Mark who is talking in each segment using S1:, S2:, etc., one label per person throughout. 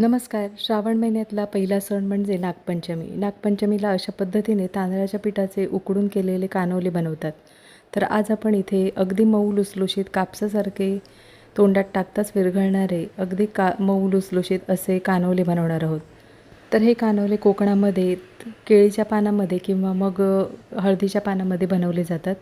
S1: नमस्कार. श्रावण महिन्यातला पहिला सण म्हणजे नागपंचमी. नागपंचमीला अशा पद्धतीने तांदळाच्या पिठाचे उकडून केलेले कानवले बनवतात. तर आज आपण इथे अगदी मऊ लुसलुशीत कापसासारखे तोंडात टाकताच विरघळणारे अगदी का मऊ लुसलुशीत असे कानवले बनवणार आहोत. तर हे कानवले कोकणामध्ये केळीच्या पानामध्ये किंवा मग हळदीच्या पानामध्ये बनवले जातात.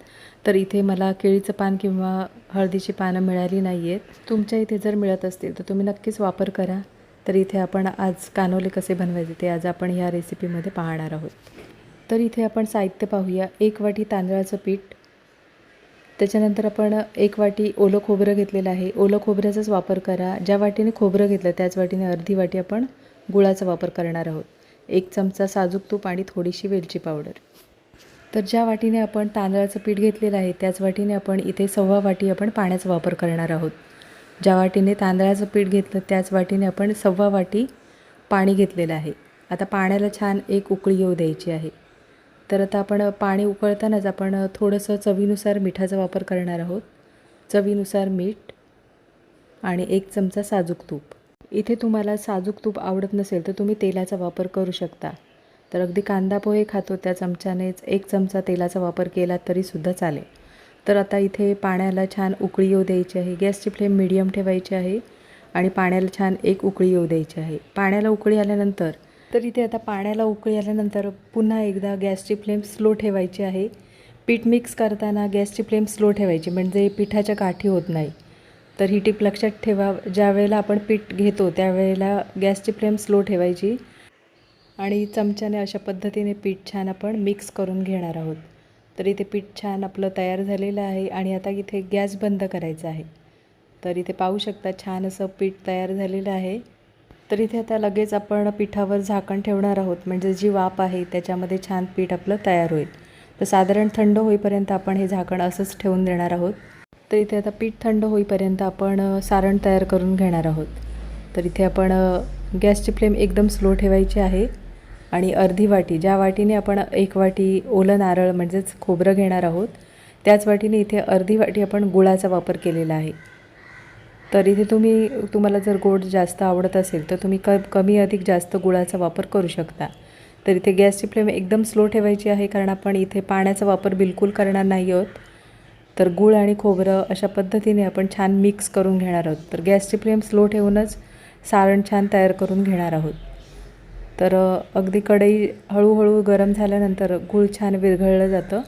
S1: तर इथे मला केळीचं पान किंवा हळदीची पानं मिळाली नाही आहेत तुमच्या इथे जर मिळत असतील तर तुम्ही नक्कीच वापर करा. तर इथे आपण आज कानोले कसे बनवायचे ते आज आपण ह्या रेसिपीमध्ये पाहणार आहोत. तर इथे आपण साहित्य पाहूया. एक वाटी तांदळाचं पीठ. त्याच्यानंतर आपण एक वाटी ओलं खोबरं घेतलेलं आहे. ओलं खोबऱ्याचाच वापर करा. ज्या वाटीने खोबरं घेतलं त्याच वाटीने अर्धी वाटी आपण गुळाचा वापर करणार आहोत. एक चमचा साजूक तूप आणि थोडीशी वेलची पावडर. तर ज्या वाटीने आपण तांदळाचं पीठ घेतलेलं आहे त्याच वाटीने आपण इथे सव्वा वाटी आपण पाण्याचा वापर करणार आहोत. ज्या वाटीने तांदळाचं पीठ घेतलं त्याच वाटीने आपण सव्वा वाटी पाणी घेतलेलं आहे. आता पाण्याला छान एक उकळी येऊ द्यायची आहे. तर आता आपण पाणी उकळतानाच आपण थोडंसं चवीनुसार मिठाचा वापर करणार आहोत. चवीनुसार मीठ आणि एक चमचा साजूक तूप. इथे तुम्हाला साजूक तूप आवडत नसेल तर तुम्ही तेलाचा वापर करू शकता. तर अगदी कांदा पोहे खातो त्या चमच्यानेच एक चमचा तेलाचा वापर केला तरीसुद्धा चालेल. तर आता इथे पाण्याला छान उकळी येऊ द्यायची आहे. गॅसची फ्लेम मिडियम ठेवायची आहे आणि पाण्याला छान एक उकळी येऊ द्यायची आहे. पाण्याला उकळी आल्यानंतर तर इथे आता पाण्याला उकळी आल्यानंतर पुन्हा एकदा गॅसची फ्लेम स्लो ठेवायची आहे. पीठ मिक्स करताना गॅसची फ्लेम स्लो ठेवायची म्हणजे पिठाच्या गाठी होत नाही. तर ही टीप लक्षात ठेवा ज्या वेळेला आपण पीठ घेतो त्यावेळेला गॅसची फ्लेम स्लो ठेवायची आणि चमच्याने अशा पद्धतीने पीठ छान आपण मिक्स करून घेणार आहोत. तर इथे पीठ छान आपलं तयार झालेलं आहे आणि आता इथे गॅस बंद करायचा आहे. तर इथे पाहू शकता छान असं पीठ तयार झालेलं आहे. तर इथे आता लगेच आपण पिठावर झाकण ठेवणार आहोत. म्हणजे जी वाफ आहे त्याच्यामध्ये छान पीठ आपलं तयार होईल. तर साधारण थंड होईपर्यंत आपण हे झाकण असंच ठेवून देणार आहोत. तर इथे आता पीठ थंड होईपर्यंत आपण सारण तयार करून घेणार आहोत. तर इथे आपण गॅसची फ्लेम एकदम स्लो ठेवायची आहे. आणि अर्धी वाटी ज्या वाटीने आपण एक वाटी ओलं नारळ म्हणजेच खोबरं घेणार आहोत त्याच वाटीने इथे अर्धी वाटी आपण गुळाचा वापर केलेला आहे. तर इथे तुम्ही तुम्हाला जर गोड जास्त आवडत असेल तर तुम्ही क कमी अधिक जास्त गुळाचा वापर करू शकता. तर इथे गॅसची फ्लेम एकदम स्लो ठेवायची आहे कारण आपण इथे पाण्याचा वापर बिलकुल करणार नाही आहोत. तर गूळ आणि खोबरं अशा पद्धतीने आपण छान मिक्स करून घेणार आहोत. तर गॅसची फ्लेम स्लो ठेवूनच सारण छान तयार करून घेणार आहोत. तर अगदी कढई हळूहळू गरम झाल्यानंतर गूळ छान विरघळलं जातं.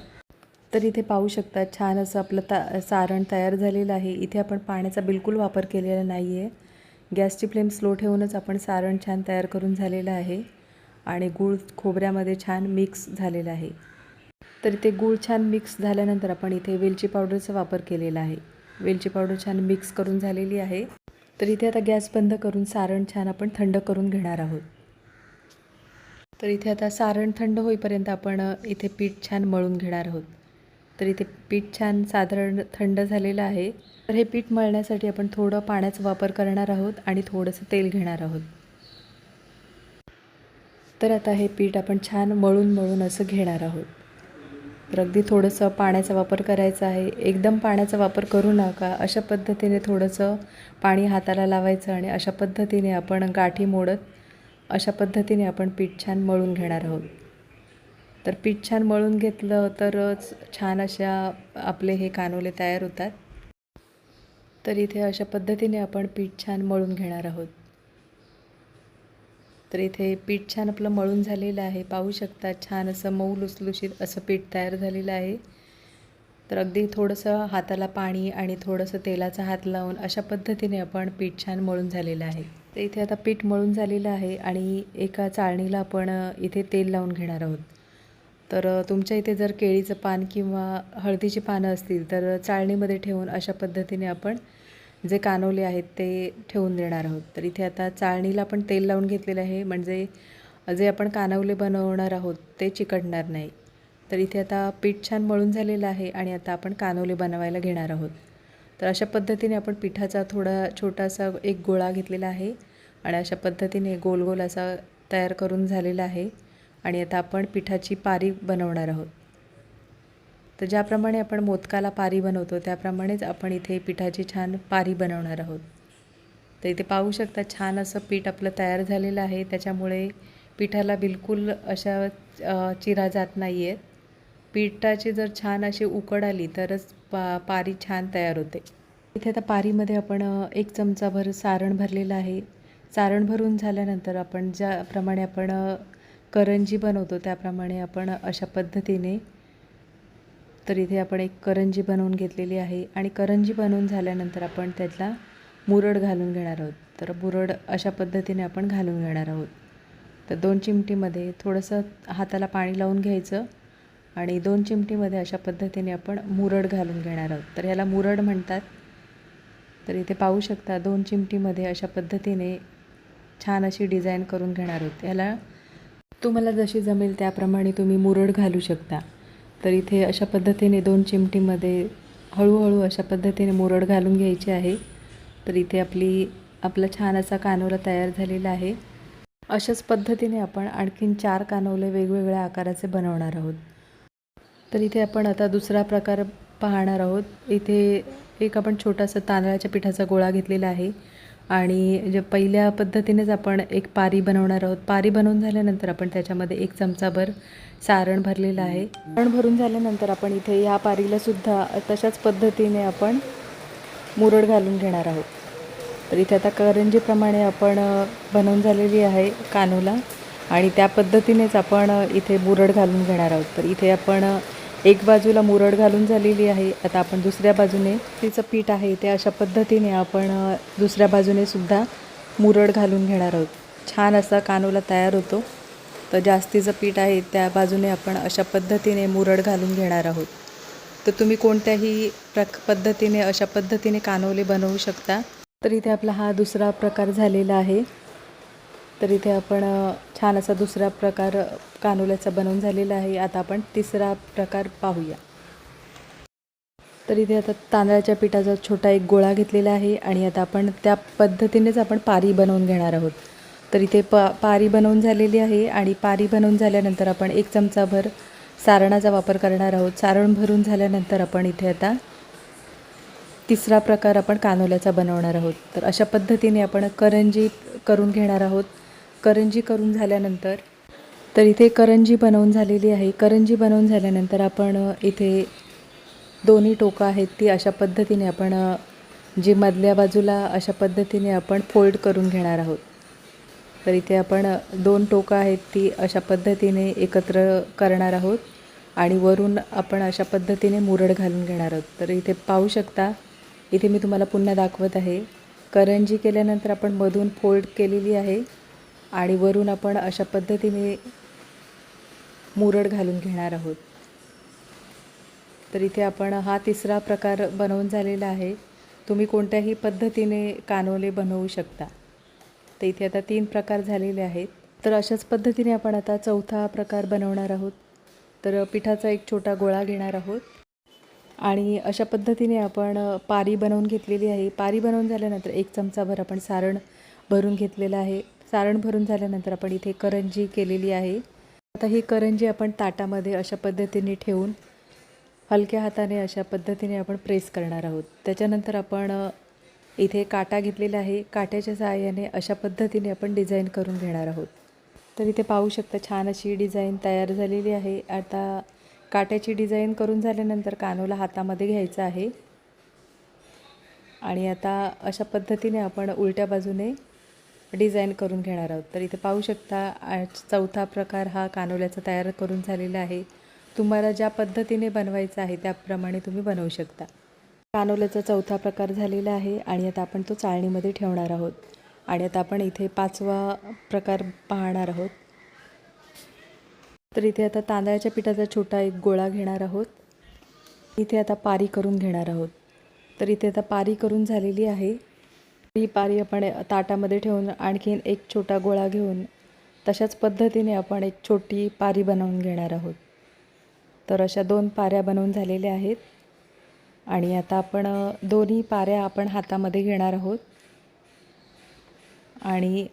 S1: तर इथे पाहू शकता छान असं आपलं ता सारण तयार झालेलं आहे. इथे आपण पाण्याचा बिलकुल वापर केलेला नाही आहे गॅसची फ्लेम स्लो ठेवूनच आपण सारण छान तयार करून झालेलं आहे आणि गूळ खोबऱ्यामध्ये छान मिक्स झालेलं आहे. तर इथे गूळ छान मिक्स झाल्यानंतर आपण इथे वेलची पावडरचा वापर केलेला आहे. वेलची पावडर छान मिक्स करून झालेली आहे. तर इथे आता गॅस बंद करून सारण छान आपण थंड करून घेणार आहोत. तर इथे आता सारण थंड होईपर्यंत आपण इथे पीठ छान मळून घेणार आहोत. तर इथे पीठ छान साधारण थंड झालेलं आहे. तर हे पीठ मळण्यासाठी आपण थोडं पाण्याचा वापर करणार आहोत आणि थोडंसं तेल घेणार आहोत. तर आता हे पीठ आपण छान मळून मळून असं घेणार आहोत. तर अगदी थोडंसं पाण्याचा वापर करायचा आहे. एकदम पाण्याचा वापर करू नका. अशा पद्धतीने थोडंसं पाणी हाताला लावायचं आणि अशा पद्धतीने आपण गाठी मोडत अशा पद्धतीने आपण पीठ छान मळून घेणार आहोत. तर पीठ छान मळून घेतलं तरच छान अशा आपले हे कानोले तयार होतात. तर इथे अशा पद्धतीने आपण पीठ छान मळून घेणार आहोत. तर इथे पीठ छान आपलं मळून झालेलं आहे. पाहू शकता छान असं मऊ लुसलुशीत असं पीठ तयार झालेलं आहे. तर अगदी थोडंसं हाताला पाणी आणि थोडंसं तेलाचा हात लावून अशा पद्धतीने आपण पीठ छान मळून झालेलं आहे. तर इथे आता पीठ मळून झालेलं आहे आणि एका चाळणीला आपण इथे तेल लावून घेणार आहोत. तर तुमच्या इथे जर केळीचं पान किंवा हळदीची पानं असतील तर चाळणीमध्ये ठेवून अशा पद्धतीने आपण जे कानवले आहेत ते ठेवून देणार आहोत. तर इथे आता चाळणीला आपण तेल लावून घेतलेलं आहे. म्हणजे जे आपण कानवले बनवणार आहोत ते चिकटणार नाही. तर इथे आता पीठ छान मळून झालेलं आहे आणि आता आपण कानवले बनवायला घेणार आहोत. तर अशा पद्धतीने आपण पिठाचा थोडा छोटासा एक गोळा घेतलेला आहे. आणि अशा पद्धतीने गोल गोल असा तयार करून झालेला आहे. आणि आता आपण पिठाची पारी बनवणार आहोत. तर ज्याप्रमाणे आपण मोदकाला पारी बनवतो त्याप्रमाणेच आपण इथे पिठाची छान पारी बनवणार आहोत. तर इथे पाहू शकता छान असं पीठ आपलं तयार झालेलं आहे. त्याच्यामुळे पिठाला बिलकुल अशा चिरा जात नाही आहेत पिठाची जर छान अशी उकड आली तरच पा पारी छान तयार होते. इथे आता पारीमध्ये आपण एक चमचाभर सारण भरलेलं आहे. सारण भरून झाल्यानंतर आपण ज्याप्रमाणे आपण करंजी बनवतो त्याप्रमाणे आपण अशा पद्धतीने तर इथे आपण एक करंजी बनवून घेतलेली आहे. आणि करंजी बनवून झाल्यानंतर आपण त्यातला मुरड घालून घेणार आहोत. तर मुरड अशा पद्धतीने आपण घालून घेणार आहोत. तर दोन चिमटीमध्ये थोडंसं हाताला पाणी लावून घ्यायचं आणि दोन चिमटीमध्ये अशा पद्धतीने आपण मुरड घालून घेणार आहोत. तर ह्याला मुरड म्हणतात. तर इथे पाहू शकता दोन चिमटीमध्ये अशा पद्धतीने छान अशी डिझाईन करून घेणार आहोत याला तुम्हाला जशी जमेल त्याप्रमाणे तुम्ही मुरड घालू शकता. तर इथे अशा पद्धतीने दोन चिमटीमध्ये हळूहळू अशा पद्धतीने मुरड घालून घ्यायची आहे. तर इथे आपली आपला छान असा कानोला तयार झालेला आहे. अशाच पद्धतीने आपण आणखीन चार कानवले वेगवेगळ्या आकाराचे बनवणार आहोत. तर इथे आपण आता दुसरा प्रकार पाहणार आहोत. इथे एक आपण छोटासा तांदळाच्या पिठाचा गोळा घेतलेला आहे. आणि जे पहिल्या पद्धतीनेच आपण एक पारी बनवणार आहोत. पारी बनवून झाल्यानंतर आपण त्याच्यामध्ये एक चमचाभर सारण भरलेलं आहे. सारण भरून झाल्यानंतर आपण इथे ह्या पारीलासुद्धा तशाच पद्धतीने आपण मुरड घालून घेणार आहोत. तर इथे आता करंजीप्रमाणे आपण बनवून झालेली आहे कानोला आणि त्या पद्धतीनेच आपण इथे मुरड घालून घेणार आहोत. तर इथे आपण एक बाजूला मुरड घालून झालेली आहे. आता आपण दुसऱ्या बाजूने तिचं पीठ आहे ते अशा पद्धतीने आपण दुसऱ्या बाजूने सुद्धा मुरड घालून घेणार आहोत. छान असा कानोला तयार होतो. तर जास्तीचं पीठ आहे त्या बाजूने आपण अशा पद्धतीने मुरड घालून घेणार आहोत. तर तुम्ही कोणत्याही प्रक पद्धतीने अशा पद्धतीने कानोले बनवू शकता. तर इथे आपला हा दुसरा प्रकार झालेला आहे. तर इथे आपण छान असा दुसरा प्रकार कानुल्याचा कानोल्याचा बनवून झालेला आहे. आता आपण तिसरा प्रकार पाहूया. तर इथे आता तांदळाच्या पिठाचा छोटा एक गोळा घेतलेला आहे आणि आता आपण त्या पद्धतीनेच आपण पारी बनवून घेणार आहोत. तर इथे प पारी बनवून झालेली आहे आणि पारी बनवून झाल्यानंतर आपण एक चमचाभर सारणाचा वापर करणार आहोत. सारण भरून झाल्यानंतर आपण इथे आता तिसरा प्रकार आपण कानोल्याचा बनवणार आहोत. तर अशा पद्धतीने आपण करंजी करून घेणार आहोत. करंजी करून झाल्यानंतर तर इथे करंजी बनवून झालेली आहे. करंजी बनवून झाल्यानंतर आपण इथे दोन्ही टोकं आहेत ती अशा पद्धतीने आपण जी मधल्या बाजूला अशा पद्धतीने आपण फोल्ड करून घेणार आहोत. तर इथे आपण दोन टोकं आहेत ती अशा पद्धतीने एकत्र करणार आहोत आणि वरून आपण अशा पद्धतीने मुरड घालून घेणार आहोत. तर इथे पाहू शकता इथे मी तुम्हाला पुन्हा दाखवत आहे. करंजी केल्यानंतर आपण मधून फोल्ड केलेली आहे. आणि वरून आपण अशा पद्धतीने मुरड घालून घेणार आहोत. तर इथे आपण हा तिसरा प्रकार बनवून झालेला आहे. तुम्ही कोणत्याही पद्धतीने कानोले बनवू शकता. तर इथे आता तीन प्रकार झालेले आहेत. तर अशाच पद्धतीने आपण आता चौथा प्रकार बनवणार आहोत. तर पिठाचा एक छोटा गोळा घेणार आहोत. आणि अशा पद्धतीने आपण पारी बनवून घेतलेली आहे. पारी बनवून झाल्यानंतर एक चमचाभर आपण सारण भरून घेतलेलं आहे. सारण भरून झाल्यानंतर आपण इथे करंजी केलेली आहे. आता ही करंजी आपण ताटामध्ये अशा पद्धतीने ठेवून हलक्या हाताने अशा पद्धतीने आपण प्रेस करणार आहोत. त्याच्यानंतर आपण इथे काटा घेतलेला आहे. काट्याच्या सहाय्याने अशा पद्धतीने आपण डिझाईन करून घेणार आहोत. तर इथे पाहू शकता छान अशी डिझाईन तयार झालेली आहे. आता काट्याची डिझाईन करून झाल्यानंतर कानोला हातामध्ये घ्यायचा आहे. आणि आता अशा पद्धतीने आपण उलट्या बाजूने डिझाईन करून घेणार आहोत. तर इथे पाहू शकता चौथा प्रकार हा कानोल्याचा तयार करून झालेला आहे. तुम्हाला ज्या पद्धतीने बनवायचा आहे त्याप्रमाणे तुम्ही बनवू शकता. कानोल्याचा चौथा प्रकार झालेला आहे आणि आता आपण तो चाळणीमध्ये ठेवणार आहोत. आणि आता आपण इथे पाचवा प्रकार पाहणार आहोत. तर इथे आता तांदळाच्या पिठाचा छोटा एक गोळा घेणार आहोत. इथे आता पारी करून घेणार आहोत. तर इथे आता पारी करून झालेली आहे. ही पारी आपण ताटामध्ये ठेवून आणखीन एक छोटा गोळा घेऊन तशाच पद्धतीने आपण एक छोटी पारी बनवून घेणार आहोत. तर अशा दोन पाऱ्या बनवून झालेल्या आहेत. आणि आता आपण दोन्ही पाऱ्या आपण हातामध्ये घेणार आहोत. आणि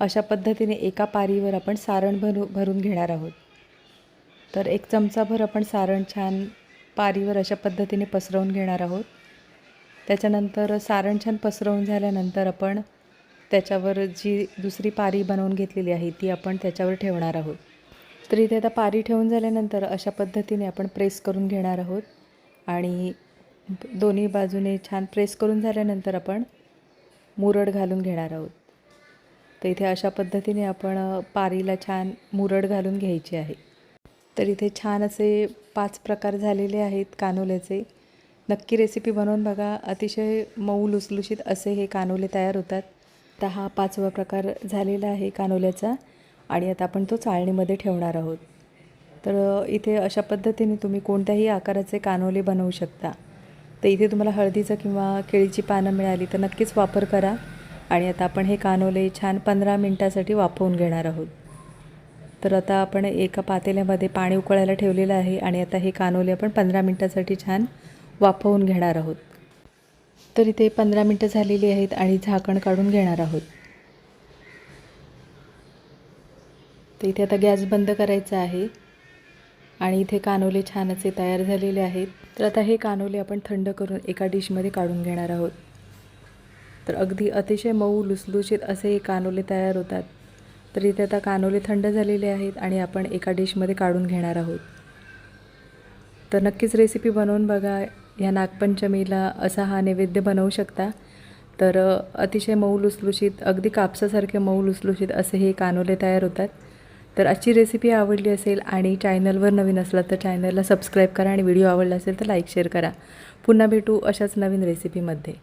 S1: अशा पद्धतीने एका पारीवर आपण सारण भरू भरून घेणार आहोत. तर एक चमचाभर आपण सारण छान पारीवर अशा पद्धतीने पसरवून घेणार आहोत. त्याच्यानंतर सारण छान पसरवून झाल्यानंतर आपण त्याच्यावर जी दुसरी पारी बनवून घेतलेली आहे ती आपण त्याच्यावर ठेवणार आहोत. तर इथे आता पारी ठेवून झाल्यानंतर अशा पद्धतीने आपण प्रेस करून घेणार आहोत आणि दोन्ही बाजूने छान प्रेस करून झाल्यानंतर आपण मुरड घालून घेणार आहोत. तर इथे अशा पद्धतीने आपण पारीला छान मुरड घालून घ्यायची आहे. तर इथे छान असे पाच प्रकार झालेले आहेत कानोल्याचे. नक्की रेसिपी बनवून बघा. अतिशय मऊ लुसलुशीत असे हे कानोले तयार होतात. तर हा पाचवा प्रकार झालेला आहे कानोल्याचा आणि आता आपण तो चाळणीमध्ये ठेवणार आहोत. तर इथे अशा पद्धतीने तुम्ही कोणत्याही आकाराचे कानोले बनवू शकता. तर इथे तुम्हाला हळदीचं किंवा केळीची पानं मिळाली तर नक्कीच वापर करा आणि आता आपण हे कानोले छान पंधरा मिनटासाठी वाफवून घेणार आहोत. तर आता आपण एका पातेल्यामध्ये पाणी उकळायला ठेवलेलं आहे आणि आता हे कानोले आपण पंधरा मिनटासाठी छान वाफवून घेणार आहोत. तर इथे पंधरा मिनटं झालेली आहेत आणि झाकण काढून घेणार आहोत. तर इथे आता गॅस बंद करायचा आहे आणि इथे कानोले छान असे तयार झालेले आहेत. तर आता हे कानोले आपण थंड करून एका डिशमध्ये काढून घेणार आहोत. तर अगदी अतिशय मऊ लुसलुशीत असे हे कानोले तयार होतात. तर इथे आता कानोले थंड झालेले आहेत आणि आपण एका डिशमध्ये काढून घेणार आहोत. तर नक्कीच रेसिपी बनवून बघा. ह्या नागपंचमीला असा हा नैवेद्य बनवू शकता. तर अतिशय मऊ लुसलुशीत अगदी कापसासारखे मऊ लुसलुशीत असे हे कानोले तयार होतात. तर आजची रेसिपी आवडली असेल आणि चॅनलवर नवीन असला तर चॅनलला सबस्क्राईब करा आणि व्हिडिओ आवडला असेल तर लाईक शेअर करा. पुन्हा भेटू अशाच नवीन रेसिपीमध्ये